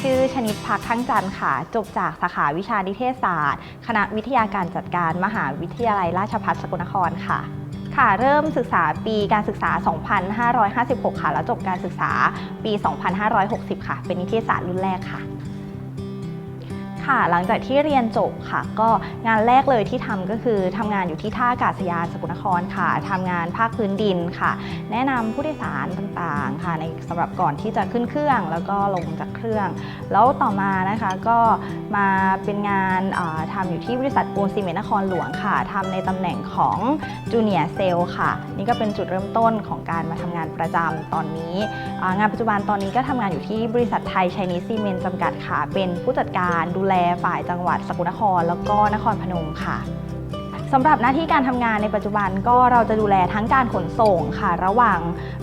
ชื่อชนิดพักขั้งจันทร์ค่ะ จบจากสาขาวิชานิเทศศาสตร์ คณะวิทยาการจัดการมหาวิทยาลัยราชภัฏสกลนครค่ะ ค่ะ เริ่มศึกษาปีการศึกษา 2556 ค่ะ แล้วจบการศึกษาปี 2560 ค่ะ เป็นนิเทศศาสตร์รุ่นแรกค่ะ ค่ะ หลังจากที่เรียนจบค่ะ ก็งานแรกเลยที่ทำก็คือทำงานอยู่ที่ท่าอากาศยานสกลนครค่ะทำงานภาคพื้นดินค่ะ แนะนำผู้โดยสารต่างๆค่ะ ในสำหรับก่อนที่จะขึ้นเครื่อง แล้วก็ลงจากเครื่อง แล้วต่อมานะคะก็มาเป็นงานอ่าทำอยู่ที่บริษัทปูนซีเมนต์นครหลวงค่ะทำในตำแหน่งของจูเนียร์เซลค่ะ นี่ก็เป็นจุดเริ่มต้นของการมาทำงานประจำตอนนี้ งานปัจจุบันตอนนี้ก็ทำงานอยู่ที่บริษัทไทยไชนีซีเมนต์จำกัดค่ะ เป็นผู้จัดการดูแลฝ่ายจังหวัดสกลนคร แล้วก็นครพนมค่ะสำหรับหน้าที่การทำงานในปัจจุบันก็เราจะดูแลทั้งการขนส่งค่ะ ระหว่าง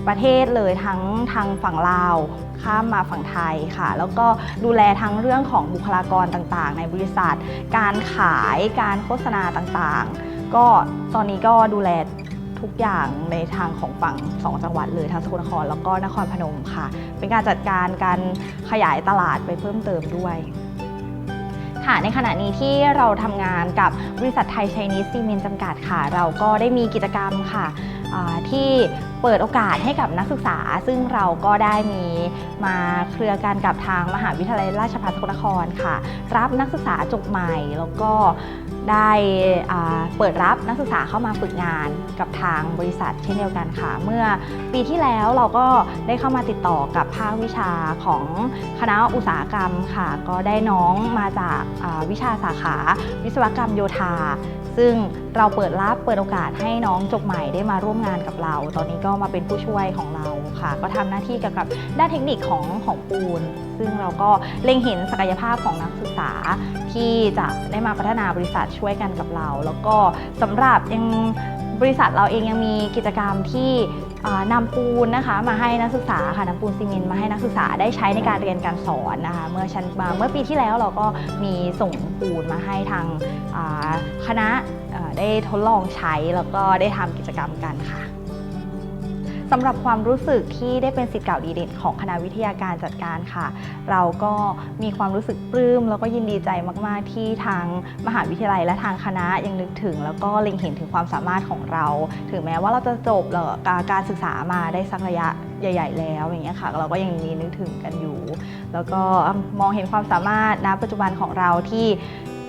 ประเทศเลยทั้งทางฝั่งลาว ข้ามมาฝั่งไทยค่ะ แล้วก็ดูแลทั้งเรื่องของบุคลากรต่างๆ ในบริษัท การขายการโฆษณาต่างๆ ก็ตอนนี้ก็ดูแลทุกอย่างในทางของฝั่งสองจังหวัดเลยทั้งสกลนครแล้วก็นครพนมค่ะ เป็นการจัดการการขยายตลาดไปเพิ่มเติมด้วย ค่ะในขณะนี้ที่เราทำงานกับบริษัทไทยไชนีสซีเมนต์จำกัดค่ะ เราก็ได้มีกิจกรรมค่ะที่เปิดโอกาสให้กับนักศึกษา ซึ่งเราก็ได้มีมาเครือกันกับทางมหาวิทยาลัยราชภัฏสกลนครค่ะ รับนักศึกษาจบใหม่แล้วก็ ได้เปิดรับนักศึกษาเข้ามาฝึกงานกับทางบริษัทเช่นเดียวกันค่ะ เมื่อปีที่แล้วเราก็ได้เข้ามาติดต่อกับภาควิชาของคณะอุตสาหกรรมค่ะ ก็ได้น้องมาจากวิชาสาขาวิศวกรรมโยธา ซึ่งเราเปิดรับเปิดโอกาสให้น้องจบใหม่ได้มาร่วมงานกับเรา ตอนนี้ก็มาเป็นผู้ช่วยของเราค่ะ ก็ทำหน้าที่เกี่ยวกับด้านเทคนิคของของปูน ซึ่งเราก็เล็งเห็นศักยภาพของนักศึกษาที่จะได้มาพัฒนาบริษัทช่วยกันกับเรา แล้วก็สำหรับยังบริษัทเราเองยังมีกิจกรรมที่ นำปูนนะคะมาให้นักศึกษาค่ะนำปูนซีเมนต์มาให้นักศึกษาได้ใช้ในการเรียนการสอนนะคะเมื่อชั้นเมื่อปีที่แล้วเราก็มีส่งปูนมาให้ทางคณะได้ทดลองใช้แล้วก็ได้ทำกิจกรรมกันค่ะ สำหรับความรู้สึกที่ได้เป็นสิทธิ์เก่าดีเด่นของคณะวิทยาการจัดการค่ะ เราก็มีความรู้สึกปลื้มแล้วก็ยินดีใจมาก ๆ ที่ทางมหาวิทยาลัยและทางคณะยังนึกถึง แล้วก็เล็งเห็นถึงความสามารถของเรา ถึงแม้ว่าเราจะจบแล้วการศึกษามาได้สักระยะใหญ่ ๆ แล้วอย่างเงี้ยค่ะ เราก็ยังมีนึกถึงกันอยู่ แล้วก็มองเห็นความสามารถณปัจจุบันของเราที่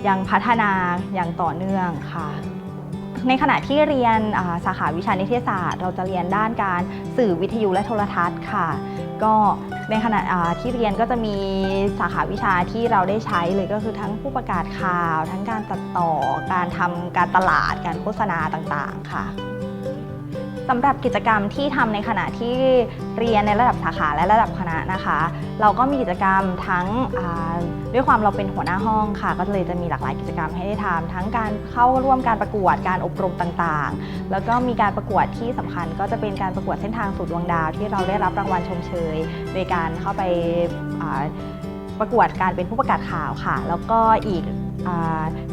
ยังพัฒนาอย่างต่อเนื่องค่ะ ในขณะที่เรียนสาขาวิชานิเทศศาสตร์ เราจะเรียนด้านการสื่อวิทยุและโทรทัศน์ค่ะ ก็ในขณะที่เรียนก็จะมีสาขาวิชาที่เราได้ใช้เลยก็คือทั้งผู้ประกาศข่าว ทั้งการตัดต่อการทำการตลาดการโฆษณาต่างๆค่ะ สำหรับกิจกรรมที่ทำในขณะที่เรียนในระดับสาขาและระดับคณะนะคะ เราก็มีกิจกรรมทั้งด้วยความเราเป็นหัวหน้าห้องค่ะ ก็เลยจะมีหลากหลายกิจกรรมให้ได้ทำทั้งการเข้าร่วมการประกวดการอบรมต่างๆ แล้วก็มีการประกวดที่สำคัญ ก็จะเป็นการประกวดเส้นทางสู่ดวงดาว ที่เราได้รับรางวัลชมเชย โดยการเข้าไปประกวดการเป็นผู้ประกาศข่าวค่ะ แล้วก็อีก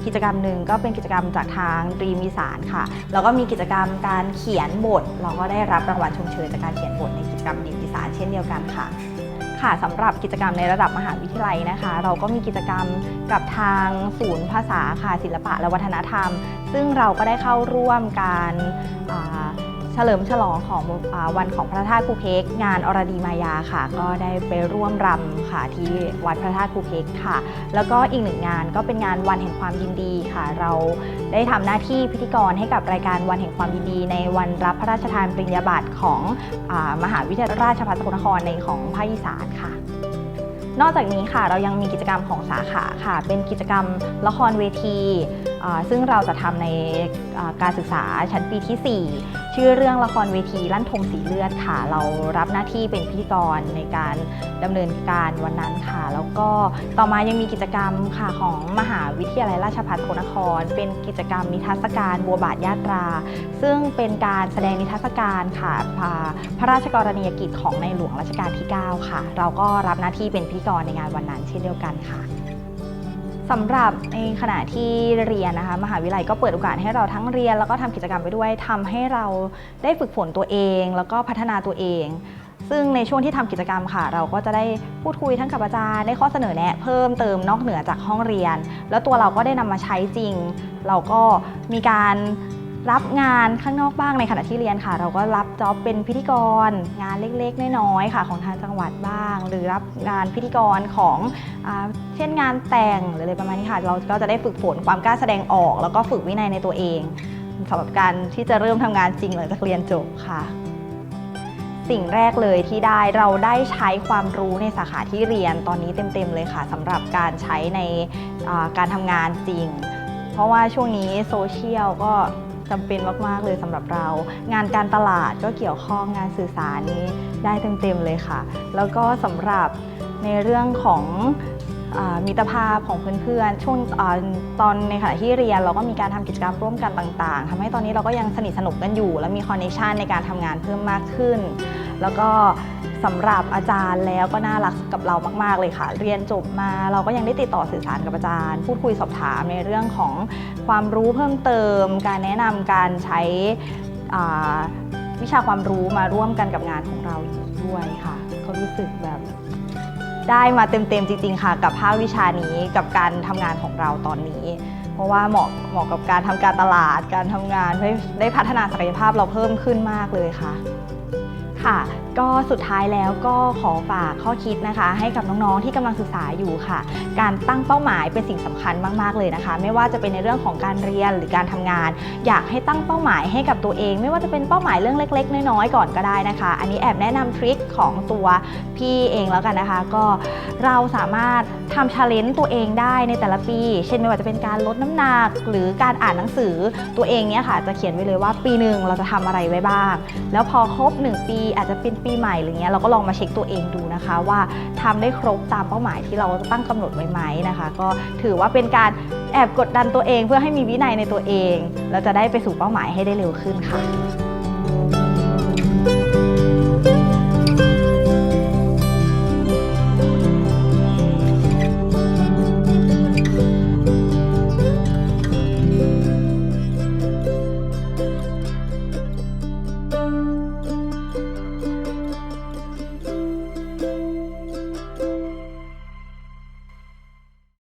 กิจกรรมหนึ่งก็เป็นกิจกรรมจากทางรีมีสารค่ะ แล้วก็มีกิจกรรมการเขียนบท เราก็ได้รับรางวัลชมเชยจากการเขียนบทในกิจกรรมรีมีสารเช่นเดียวกันค่ะค่ะสำหรับกิจกรรมในระดับมหาวิทยาลัยนะคะ เราก็มีกิจกรรมกับทางศูนย์ภาษาค่ะศิลปะและวัฒนธรรม ซึ่งเราก็ได้เข้าร่วมการ ลิมฉลองของอวันของพระธาตุภูเพกงานอรดีมายาค่ะ ก็ได้ไปร่วมรำค่ะที่วัดพระธาตุภูเพกค่ะ แล้วก็อีกหนึ่งงานก็เป็นงานวันแห่งความยินดีค่ะ เราได้ทำหน้าที่พิธีกรให้กับรายการวันแห่งความยินดี ในวันรับพระราชทานปริญญาบัตรของอมหาวิทยาลัยราชภัฏสกลนครในของภาคอีสานค่ะนอกจากนี้ค่ะเรายังมีกิจกรรมของสาขาค่ะ เป็นกิจกรรมละครเวที ซึ่งเราจะทำในการศึกษาชั้นปีที่ 4 ชื่อเรื่องละครเวทีลั่นธงสีเลือดค่ะ เรารับหน้าที่เป็นพิธีกรในการดำเนินการวันนั้นค่ะ แล้วก็ต่อมายังมีกิจกรรมค่ะของมหาวิทยาลัยราชภัฏสกนคร เป็นกิจกรรมนิทรรศการบัวบาทยาตรา ซึ่งเป็นการแสดงนิทรรศการค่ะพาพระราชกรณียกิจของในหลวงรัชกาลที่ 9 ค่ะ เราก็รับหน้าที่เป็นพิธีกรในงานวันนั้นเช่นเดียวกันค่ะ สำหรับในขณะที่เรียนนะคะมหาวิทยาลัยก็เปิดโอกาสให้เราทั้งเรียน แล้วก็ทำกิจกรรมไปด้วยทำให้เราได้ฝึกฝนตัวเอง แล้วก็พัฒนาตัวเอง ซึ่งในช่วงที่ทำกิจกรรมค่ะ เราก็จะได้พูดคุยทั้งกับอาจารย์ได้ข้อเสนอแนะ เพิ่มเติมนอกเหนือจากห้องเรียน แล้วตัวเราก็ได้นำมาใช้จริง เราก็มีการ รับงานข้างนอกบ้างในขณะที่เรียนค่ะ เราก็รับจ็อบเป็นพิธีกร งานเล็กๆ น้อยๆค่ะ ของทางจังหวัดบ้าง หรือรับงานพิธีกรของอเช่นงานแต่งหรืออะไรประมาณนี้ค่ะ เราก็จะได้ฝึกฝนความกล้าแสดงออก แล้วก็ฝึกวินัยในตัวเองสำหรับการที่จะเริ่มทำงานจริงหลังจากเรียนจบค่ะสิ่งแรกเลยที่ได้เราได้ใช้ความรู้ในสาขาที่เรียนตอนนี้เต็มๆเลยค่ะสำหรับการใช้ในการทำงานจริง เพราะว่าช่วงนี้โซเชียลก็ จำเป็นมากๆเลยสำหรับเรา งานการตลาดก็เกี่ยวข้องงานสื่อสารนี้ได้เต็มๆเลยค่ะ แล้วก็สำหรับในเรื่องของมิตรภาพของเพื่อนๆ ช่วงอตอนในขณะที่เรียนเราก็มีการทำกิจกรรมร่วมกันต่างๆทำให้ตอนนี้เราก็ยังสนิทสนมกันอยู่ และมีคอนเนคชันในการทำงานเพิ่มมากขึ้น แล้วก็ สำหรับอาจารย์แล้วก็น่ารักกับเรามาก ๆ เลยค่ะ เรียนจบมาเราก็ยังได้ติดต่อสื่อสารกับอาจารย์ พูดคุยสอบถามในเรื่องของความรู้เพิ่มเติม การแนะนำการใช้วิชาความรู้มาร่วมกันกับงานของเราอีกด้วยค่ะ ก็รู้สึกแบบได้มาเต็ม ๆ จริง ๆ ค่ะ กับภาควิชานี้กับการทำงานของเราตอนนี้ เพราะว่าเหมาะเหมาะกับการทำการตลาดการทำงานได้พัฒนาศักยภาพเราเพิ่มขึ้นมากเลยค่ะ ค่ะก็สุดท้ายแล้วก็ขอฝากข้อคิดนะคะ ให้กับน้องๆที่กำลังศึกษาอยู่ค่ะ การตั้งเป้าหมายเป็นสิ่งสำคัญมากๆเลยนะคะ ไม่ว่าจะเป็นในเรื่องของการเรียนหรือการทำงาน อยากให้ตั้งเป้าหมายให้กับตัวเอง ไม่ว่าจะเป็นเป้าหมายเรื่องเล็ก ๆ น้อยๆก่อนก็ได้นะคะ อันนี้แอบแนะนำทริคของตัวพี่เองแล้วกันนะคะ ก็เราสามารถทำชาเลนจ์ตัวเองได้ในแต่ละปี เช่นไม่ว่าจะเป็นการลดน้ำหนักหรือการอ่านหนังสือตัวเองเนี่ยค่ะ จะเขียนไว้เลยว่าปีหนึ่งเราจะทำอะไรไว้บ้าง แล้วพอครบ 1 ปีอาจจะเป็นปีใหม่หรือเงี้ยเราก็ลองมาเช็คตัวเองดูนะคะ ว่าทำได้ครบตามเป้าหมายที่เราตั้งกำหนดไว้ไหมนะคะ ก็ถือว่าเป็นการแอบกดดันตัวเองเพื่อให้มีวินัยในตัวเอง แล้วจะได้ไปสู่เป้าหมายให้ได้เร็วขึ้นค่ะ